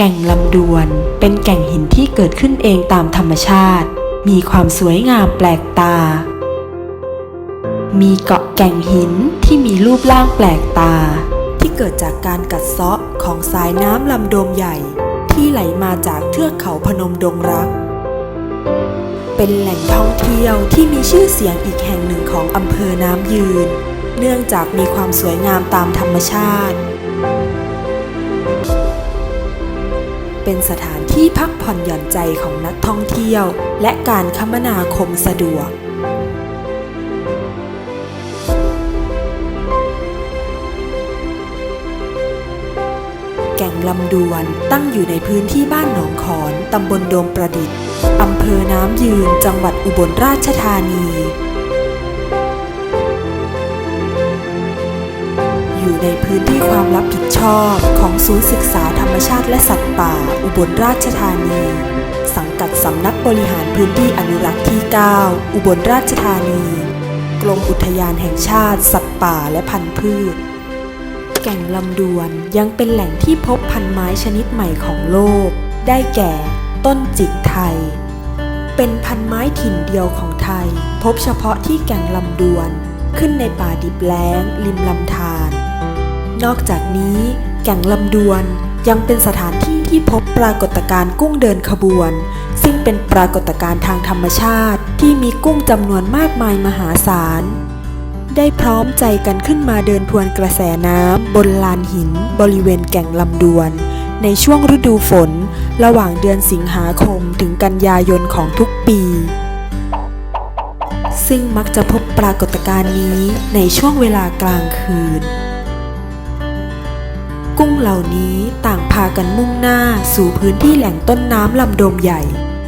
แก่งลำดวน เป็นแก่งหินที่เกิดขึ้นเองตามธรรมชาติ มีความสวยงามแปลกตา มีเกาะแก่งหินที่มีรูปร่างแปลกตา ที่เกิดจากการกัดเซาะของสายน้ำลำโดมใหญ่ ที่ไหลมาจากเทือกเขาพนมดงรัก เป็นแหล่งท่องเที่ยวที่มีชื่อเสียงอีกแห่งหนึ่งของอำเภอน้ำยืน เนื่องจากมีความสวยงามตามธรรมชาติ เป็นสถานที่พักผ่อนหย่อนใจของนักท่องเที่ยว และการคมนาคมสะดวกแก่งลำดวนตั้งอยู่ในพื้นที่บ้านหนองขอน ตำบลโดมประดิษฐ์ อำเภอน้ำยืน จังหวัดอุบลราชธานี อยู่ในพื้นที่ความรับผิดชอบของศูนย์ศึกษาธรรมชาติและสัตว์ป่า อุบลราชธานี สังกัดสำนักบริหารพื้นที่อนุรักษ์ที่ 9 อุบลราชธานี กรมอุทยานแห่งชาติ สัตว์ป่าและพันธุ์พืช แก่งลำดวนยังเป็นแหล่งที่พบพันธุ์ไม้ชนิดใหม่ของโลก ได้แก่ ต้นจิกไทย เป็นพันไม้ถิ่นเดียวของไทย พบเฉพาะที่แก่งลำดวนขึ้นในป่าดิบแล้ง ริมลำธาร นอกจากนี้แก่งลำดวนยังเป็นสถานที่ที่พบปรากฏการณ์กุ้งเดินขบวน ซึ่งเป็นปรากฏการณ์ทางธรรมชาติที่มีกุ้งจำนวนมากมายมหาศาล ได้พร้อมใจกันขึ้นมาเดินทวนกระแสน้ำบนลานหิน บริเวณแก่งลำดวน ในช่วงฤดูฝน ระหว่างเดือนสิงหาคมถึงกันยายนของทุกปี ซึ่งมักจะพบปรากฏการณ์นี้ในช่วงเวลากลางคืน กุ้งเหล่านี้ต่างพากันมุ่งหน้าสู่พื้นที่แหล่งต้นน้ำลำโดมใหญ่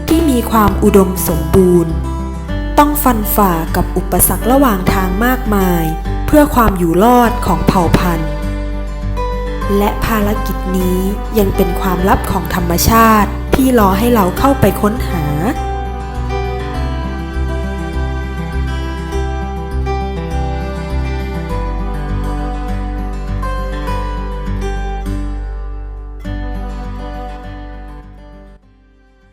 ที่มีความอุดมสมบูรณ์ ต้องฟันฝ่ากับอุปสรรคระหว่างทางมากมาย เพื่อความอยู่รอดของเผ่าพันธุ์ และภารกิจนี้ยังเป็นความลับของธรรมชาติที่รอให้เราเข้าไปค้นหา